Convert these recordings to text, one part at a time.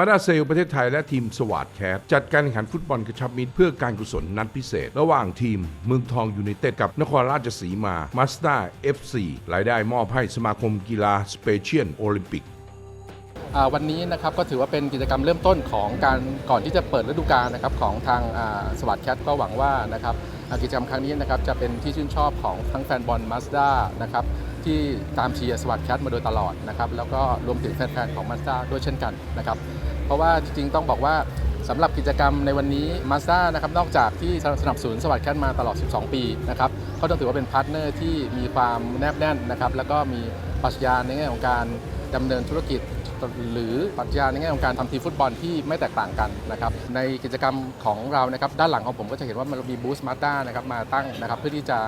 มาดาเซลประเทศไทยและทีมสวัสดแคสจัดการแข่งขันฟุตบอลกระชับมิตรเพื่อการกุศลนัดพิเศษ ระหว่างทีม เมืองทองยูไนเต็ดกับนครราชสีมามาสด้า FC รายได้มอบให้สมาคมกีฬาสเปเชียลโอลิมปิกวันนี้นะครับก็ถือว่าเป็นกิจกรรมเริ่มต้นของการก่อนที่จะเปิดฤดูกาลนะครับของทางสวัสดแคทก็หวังว่านะครับกิจกรรมครั้งนี้นะครับจะเป็นที่ชื่นชอบของทั้งแฟนบอลมาสด้านะครับที่ตามเชียร์สวัสดแคทมาโดยตลอดนะครับแล้วก็รวมถึงแฟนๆของมาสด้าด้วยเช่นกันนะครับ เพราะว่าจริงๆต้องบอกว่าสำหรับกิจกรรมในวันนี้มาสด้านะครับนอกจากที่สนับสนุนสวัสดิ์แคทมาตลอด 12 ปีนะครับก็ต้องถือว่าเป็นพาร์ทเนอร์ที่มีความแนบแน่นนะครับแล้วก็มีปรัชญาในแง่ของการดำเนินธุรกิจ หรือปรัชญาในแง่ของการทำทีมฟุตบอลที่ไม่แตกต่างกันนะครับในกิจกรรมของเรานะครับด้านหลังของผมก็จะเห็นว่ามันมีบูสต์มาด้านะครับมาตั้งนะครับเพื่อที่จะ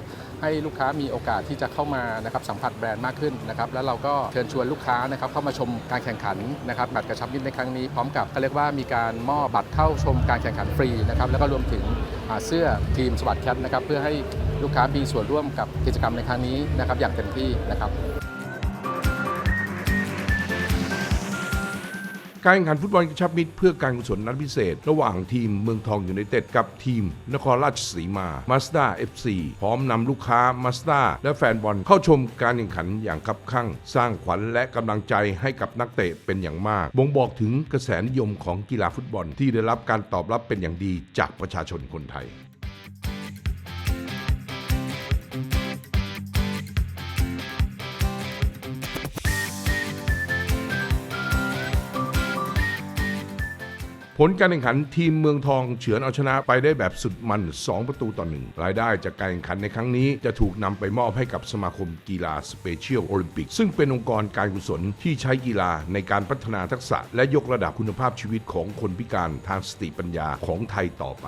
ให้ลูกค้ามีโอกาสที่จะเข้ามานะครับสัมผัสแบรนด์มากขึ้นนะครับแล้วเราก็เชิญชวนลูกค้านะครับเข้ามาชมการแข่งขันนะครับบัตรกระชับมิตรในครั้งนี้พร้อมกับก็เรียกว่ามีการมอบบัตรเข้าชมการแข่งขันฟรีนะครับแล้วก็รวมถึงเสื้อทีมสวัสดิ์แคทนะครับเพื่อให้ลูกค้ามีส่วนร่วมกับกิจกรรมในครั้งนี้นะครับอย่างเต็มที่นะครับ การแข่งขันฟุตบอลกระชับมิตรเพื่อการกุศลนัดพิเศษ ระหว่างทีมเมืองทองอยูไนเต็ดกับทีม นครราชสีมามาสด้า FC พร้อมนำลูกค้ามาสด้าและแฟนบอลเข้าชมการแข่งขันอย่างคับคั่ง สร้างขวัญและกำลังใจให้กับนักเตะเป็นอย่างมาก บ่งบอกถึงกระแสนิยมของกีฬาฟุตบอลที่ได้รับการตอบรับเป็นอย่างดีจากประชาชนคนไทย ผลการแข่งขันทีมเมืองทองเฉือนเอาชนะไปได้แบบสุดมัน 2 ประตูต่อหนึ่งรายได้จากการแข่งขันในครั้งนี้จะถูกนำไปมอบให้กับสมาคมกีฬาสเปเชียลโอลิมปิกซึ่งเป็นองค์กรการกุศลที่ใช้กีฬาในการพัฒนาทักษะ และยกระดับคุณภาพชีวิตของคนพิการทางสติปัญญาของไทยต่อไป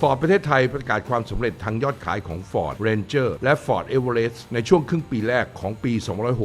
ฟอร์ดประเทศไทยประกาศความสำเร็จทางยอดขายของ Ford Ranger และ Ford Everest ในช่วงครึ่งปีแรกของปี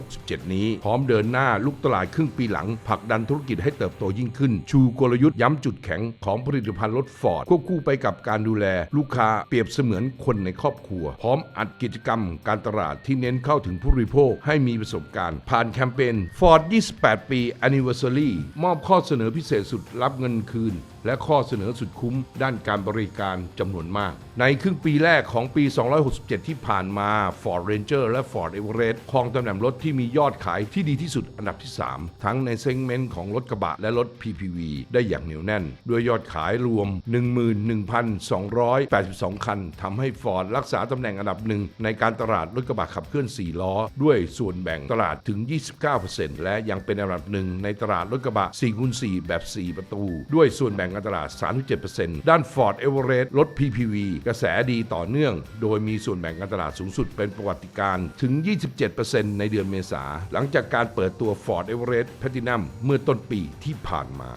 267 นี้ พร้อมเดินหน้าลุกตลาดครึ่งปีหลังผลักดันธุรกิจให้เติบโตยิ่งขึ้น ชูกลยุทธ์ย้ำจุดแข็งของผลิตภัณฑ์รถ Ford ควบคู่ไปกับการดูแล ลูกค้าเปรียบเสมือนคนในครอบครัว พร้อมอัดกิจกรรม การตลาดที่เน้นเข้าถึงผู้บริโภคให้มีประสบการณ์ ผ่านแคมเปญ Ford 28 ปี Anniversary มอบข้อเสนอพิเศษสุดรับเงินคืน และข้อเสนอสุดคุ้มด้านการบริการจำนวนมาก ในครึ่งปีแรกของปี 267 ที่ผ่านมา Ford Ranger และ Ford Everest ครองตำแหน่งรถที่มียอดขายที่ดีที่สุดอันดับที่ 3 ทั้งในเซกเมนต์ของรถกระบะและรถ PPV ได้อย่างเหนียวแน่น ด้วยยอดขายรวม 11,282 คันทำให้ Ford รักษาตำแหน่งอันดับหนึ่งในการตลาดรถกระบะขับเคลื่อน 4 ล้อ ด้วยส่วนแบ่งตลาดถึง 29%และยังเป็นอันดับหนึ่งในตลาดรถกระบะ 4x4 แบบ 4 ประตู ด้วยส่วนแบ่งการตลาด 37%ด้าน Ford Everest รถ PPV กระแสดีต่อเนื่อง โดยมีส่วนแบ่งการตลาดสูงสุดเป็นประวัติการณ์ถึง 27%ในเดือนเมษา หลังจากการเปิดตัว Ford Everest Platinum เมื่อต้นปีที่ผ่านมา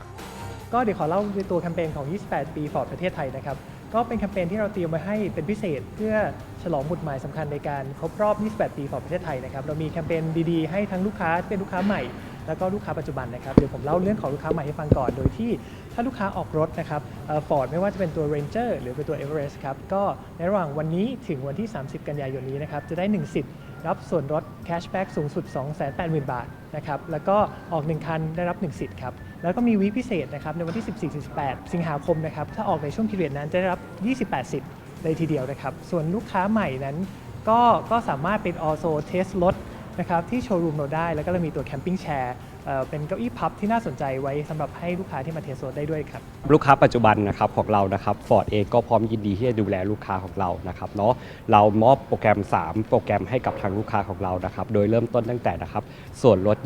ก็เดี๋ยวขอเล่าในตัวแคมเปญของ 28 ปี Ford ประเทศไทยนะครับ ก็เป็นแคมเปญที่เราเตรียมไว้ให้เป็นพิเศษ เพื่อฉลองหมุดหมายสำคัญในการครบรอบ 28 ปี Ford ประเทศไทยนะครับ เรามีแคมเปญดีๆ ให้ทั้งลูกค้าที่เป็นลูกค้าใหม่ แล้วก็ลูกค้าปัจจุบันนะครับเดี๋ยวผมเล่าเรื่องของลูกค้าใหม่ให้ฟังก่อน โดยที่ถ้าลูกค้าออกรถนะครับฟอร์ดไม่ว่าจะเป็นตัว Ranger หรือเป็นตัว Everest ครับก็ในระหว่างวันนี้ถึงวันที่ 30 กันยายนนี้นะครับจะได้1สิทธิ์รับส่วนลดแคชแบ็กสูงสุด 280,000 บาทนะครับ แล้วก็ออก 1 คันได้รับ 1 สิทธิ์ครับ แล้วก็มีวีพิเศษนะครับ ในวันที่ 14-18 สิงหาคมนะครับ ถ้าออกในช่วงพีเรียดนั้นจะได้รับ 28 สิทธิ์เลยทีเดียวนะครับ ส่วนลูกค้าใหม่นั้น ก็ก็สามารถเป็นออโซเทสรถ นะครับที่โชว์รูมเราได้ แล้วก็เรามีตัวแคมปิ้งแชร์ เป็นเก้าอี้พับที่น่าสนใจไว้สำหรับให้ลูกค้าที่มาเทสรถได้ด้วยครับ ลูกค้าปัจจุบันนะครับของเรานะครับฟอร์ดเองก็พร้อมยินดีที่จะดูแลลูกค้าของเรานะครับเนาะเรามอบโปรแกรม 3 โปรแกรมให้กับทางลูกค้าของเรานะครับโดยเริ่มต้นตั้งแต่นะครับส่วนลด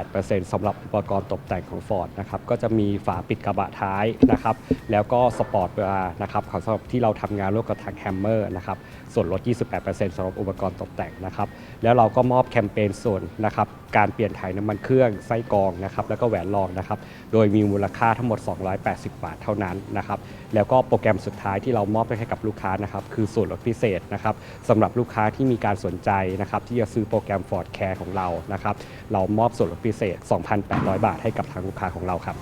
28%สำหรับอุปกรณ์ตกแต่งของ Ford นะครับก็จะมีฝาปิดกระบะท้ายนะครับแล้วก็สปอร์ตเวลานะครับของสำหรับที่เราทำงานร่วมกับทางแฮมเมอร์นะครับส่วนลด 28%สำหรับอุปกรณ์ตกแต่งนะครับแล้วเราก็มอบแคมเปญส่วนนะครับการเปลี่ยนถ่ายน้ำมันเครื่องไส้กองนะครับแล้วก็แหวนรองนะครับโดยมีมูลค่าทั้งหมด 280 บาทเท่านั้นนะครับแล้วก็โปรแกรมสุดท้ายที่เรามอบไปให้กับลูกค้านะครับคือส่วนลดพิเศษนะครับสำหรับลูกค้าที่มีการสนใจนะครับที่จะซื้อโปรแกรม Ford Care ของเรานะครับเรามอบส่วนลดพิเศษ 2,800 บาทให้กับทางลูกค้าของเราครับ